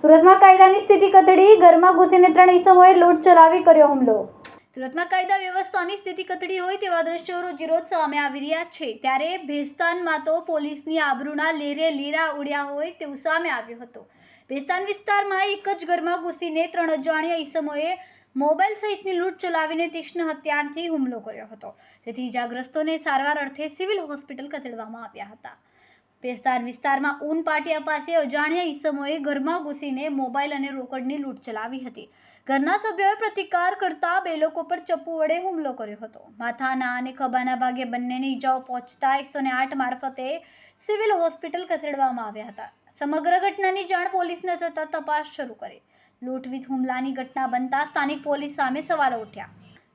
સુરતમાં કાયદાની સ્થિતિ કથળી ઘરમાં ઘૂસીને ત્રણ ઈસમોએ લૂંટ ચલાવી કર્યો હુમલો. સુરતમાં કાયદા વ્યવસ્થાની સ્થિતિ કથળી હોય તેવા દ્રશ્યો રોજરોજ સામે આવી રહ્યા છે. ત્યારે ભેસ્તાનમાં તો પોલીસની આબરૂના લેરે લીરા ઉડ્યા હોય તેવું સામે આવ્યું હતું. ભેસ્તાન વિસ્તારમાં એક જ ઘરમાં ઘૂસીને ત્રણ અજાણ્યા ઈસમોએ મોબાઈલ સહિતની લૂંટ ચલાવીને તીક્ષ્ણ હત્યાથી હુમલો કર્યો હતો. જેથી ઇજાગ્રસ્તોને સારવાર અર્થે સિવિલ હોસ્પિટલ ખસેડવામાં આવ્યા હતા. પેસ્તાર વિસ્તારમાં ઊન પાટિયા પાસે અજાણ્યા ઈસમોએ ઘરમાં ઘૂસીને મોબાઈલ અને રોકડની લૂંટ ચલાવી હતી. ઘરના સભ્યોએ પ્રતિકાર કરતા બે લોકો પર ચપ્પુ વડે હુમલો કર્યો હતો. માથાના અને ખભાના ભાગે બંનેને ઈજાઓ પહોંચતા એકસો ને આઠ મારફતે સિવિલ હોસ્પિટલ ખસેડવામાં આવ્યા હતા. સમગ્ર ઘટનાની જાણ પોલીસને થતાં તપાસ શરૂ કરી. લૂંટવીત હુમલાની ઘટના બનતા સ્થાનિક પોલીસ સામે સવાલો ઉઠ્યા.